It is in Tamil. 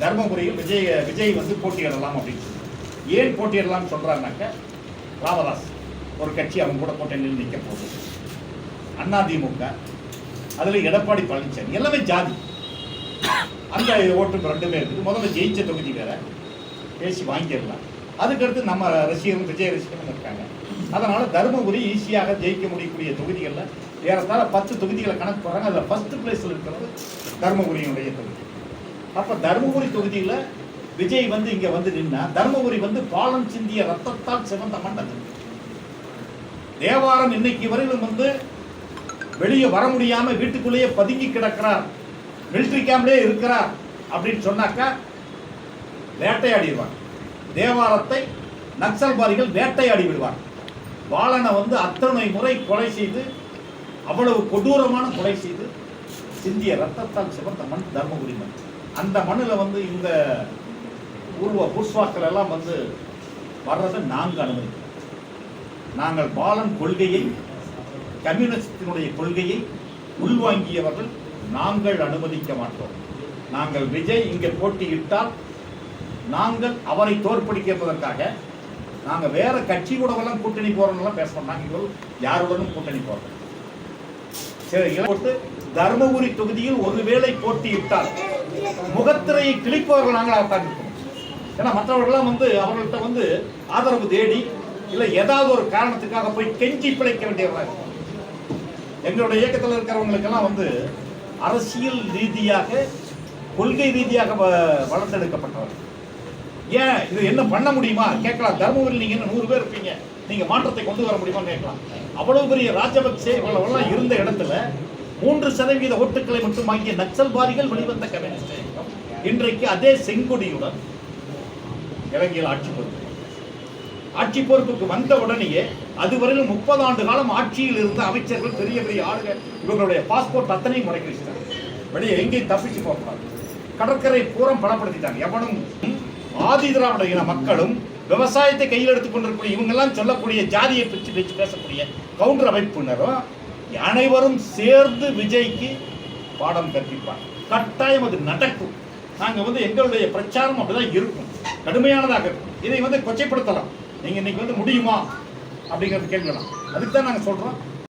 தர்மபுரியில் விஜய் விஜய் வந்து போட்டியிடலாம் அப்படின்னு சொல்லி ஏன் போட்டியிடலாம்னு சொல்றாருனாக்க ராமதாஸ் ஒரு கட்சி அவங்க கூட போட்டியில் நிற்க போகுது. அதிமுக அதில் எடப்பாடி பழனிசாமி எல்லாமே ஜாதி. அந்த ஓட்டு ரெண்டுமே இருக்குது முதல்ல ஜெயிச்ச தொகுதி வேற. பேசி வாங்கிடலாம். அதுக்கடுத்து நம்ம ரசிகரும் விஜய ரசிகரும் இருக்காங்க. அதனால தருமபுரி ஈஸியாக ஜெயிக்க முடியக்கூடிய தொகுதிகளில் ஏறத்தாழ பத்து தொகுதிகளை கணக்கு போகிறாங்க அதில் ஃபஸ்ட்டு பிளேஸில் இருக்கிறது தருமபுரியினுடைய தொகுதி. அப்ப தருமபுரி தொகுதியில விஜய் வந்து இங்க வந்து நின்னா தருமபுரி வந்து பாலம் சிந்திய ரத்தத்தால் சிவந்த மண்டது தேவாரம் இன்னைக்கு வரையிலும் வந்து வெளியே வர முடியாம வீட்டுக்குள்ளேயே பதுங்கி கிடக்கிறார். மிலிட்ரி கேம்ப்லயே இருக்கிறார் அப்படின்னு சொன்னாக்கா வேட்டையாடிடுவார். தேவாரத்தை நக்சல்வாதிகள் வேட்டையாடி விடுவார். பாலனை வந்து அத்தனை முறை கொலை செய்து அவ்வளவு கொடூரமான கொலை செய்து சிந்திய ரத்தத்தால் சிவந்த மண் தர்மபுரி மண். அந்த மண்ணில் வந்து இந்த பூர்வ புஷ்வாக்கள் எல்லாம் வந்து வர்றதை நாங்கள் அனுமதிக்கிறோம். நாங்கள் பாலன் கொள்கையை கம்யூனிஸ்டினுடைய கொள்கையை உள்வாங்கியவர்கள் நாங்கள் அனுமதிக்க மாட்டோம். நாங்கள் விஜய் இங்கே போட்டியிட்டால் நாங்கள் அவரை தோற்கடிக்கிறதற்காக நாங்கள் வேற கட்சி கூடவெல்லாம் கூட்டணி போறோம்லாம் பேச நாங்கள் யாருடனும் கூட்டணி போறோம் சரி போட்டு தர்மபுரி தொகுதியில் ஒருவேளை போட்டியிட்டால் முகத்திரையை கிழிப்பவர்கள் நாங்கள் உட்காந்துருக்கோம் ஏன்னா மற்றவர்கள்லாம் வந்து அவர்கள்ட்ட வந்து ஆதரவு தேடி இல்லை ஏதாவது ஒரு காரணத்துக்காக போய் கெஞ்சி பிழைக்க வேண்டியவர்களாக இருக்கும் எங்களுடைய இயக்கத்தில் இருக்கிறவங்களுக்கெல்லாம் வந்து அரசியல் ரீதியாக கொள்கை ரீதியாக வ- வளர்த்தெடுக்கப்பட்டவர் ஏன்? இது என்ன பண்ண முடியுமா? கேட்கலாம். தர்மபுரியில் நீங்க என்ன நூறு பேர் இருப்பீங்க. நீங்க மாற்றத்தை கொண்டு வர முடியுமான்னு கேட்கலாம். அவ்வளவு பெரிய ராஜபக்சே இவங்களெல்லாம் இருந்த இடத்துல மூன்று சதவீத ஓட்டுக்களை மட்டும் வாங்கிய நக்சல்வாதிகள் வெளிவந்த கம்யூனிஸ்ட். இன்றைக்கு அதே செங்கொடியுடன் இலங்கையில் ஆட்சி பொறுப்பு ஆட்சி பொறுப்புக்கு வந்த உடனேயே அதுவரையிலும் முப்பது ஆண்டு காலம் ஆட்சியில் இருந்த அமைச்சர்கள் பெரிய பெரிய ஆளுங்க இவங்களுடைய பாஸ்போர்ட் அத்தனையும் முறைக்கு வச்சுட்டாங்க வெளியே எங்கேயும் தப்பிச்சு போகக்கூடாது கடற்கரை பூரம் பலப்படுத்திட்டாங்க. எவனும் ஆதி திராவிட இன மக்களும் விவசாயத்தை கையில் எடுத்துக் கொண்டிருக்கக்கூடிய இவங்கெல்லாம் சொல்லக்கூடிய ஜாதியை பற்றி வச்சு பேசக்கூடிய கவுண்டர் அமைப்பினரும் அனைவரும் சேர்ந்து விஜய்க்கு பாடம் கற்பிப்பாங்க. கட்டாயம் அது நடக்கும். நாங்கள் வந்து எங்களுடைய பிரச்சாரம் அப்படிதான் இருக்கும். கடுமையானதாக இருக்கும். இதை வந்து கொச்சைப்படுத்தலாம். நீங்க இன்னைக்கு வந்து முடியுமா அப்படிங்கிறது கேட்கலாம். அதுக்கு தான் நாங்க சொல்றோம்.